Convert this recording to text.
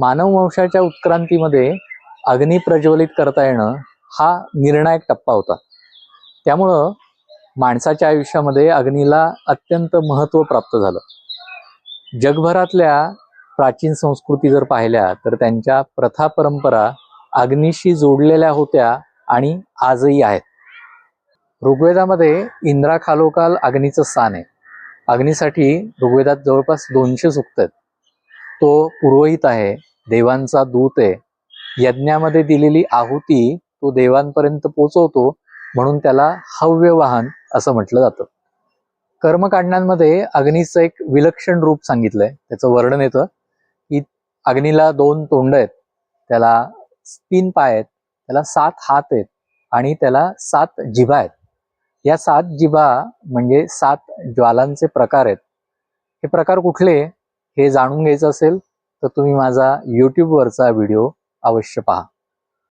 मानववंशाच्या उत्क्रांतीमध्ये अग्नी प्रज्वलित करता येणं हा निर्णायक टप्पा होता. त्यामुळं माणसाच्या आयुष्यामध्ये अग्नीला अत्यंत महत्त्व प्राप्त झालं. जगभरातल्या प्राचीन संस्कृती जर पाहिल्या तर त्यांच्या प्रथा परंपरा अग्नीशी जोडलेल्या होत्या आणि आजही आहेत. ऋग्वेदामध्ये इंद्राखालोकाल अग्नीचं स्थान आहे. अग्नीसाठी ऋग्वेदात जवळपास दोनशे सुक्त आहेत. तो पुरोहित आहे. देवांचा दूत आहे. यज्ञामध्ये दिलेली आहुती तो देवांपर्यंत पोचवतो म्हणून त्याला हव्य वाहन असं म्हटलं जातं. कर्मकांडांमध्ये अग्नीचं एक विलक्षण रूप सांगितलंय. त्याचं वर्णन येतं की अग्नीला दोन तोंड आहेत. त्याला तीन पाय आहेत त्याला सात हात आहेत आणि त्याला सात जिभा आहेत. या सात जिभा म्हणजे सात ज्वालांचे प्रकार आहेत. हे प्रकार कुठले हे जाणून घ्यायचं असेल तर तुम्ही माझा यूट्यूबवरचा व्हिडिओ अवश्य पहा.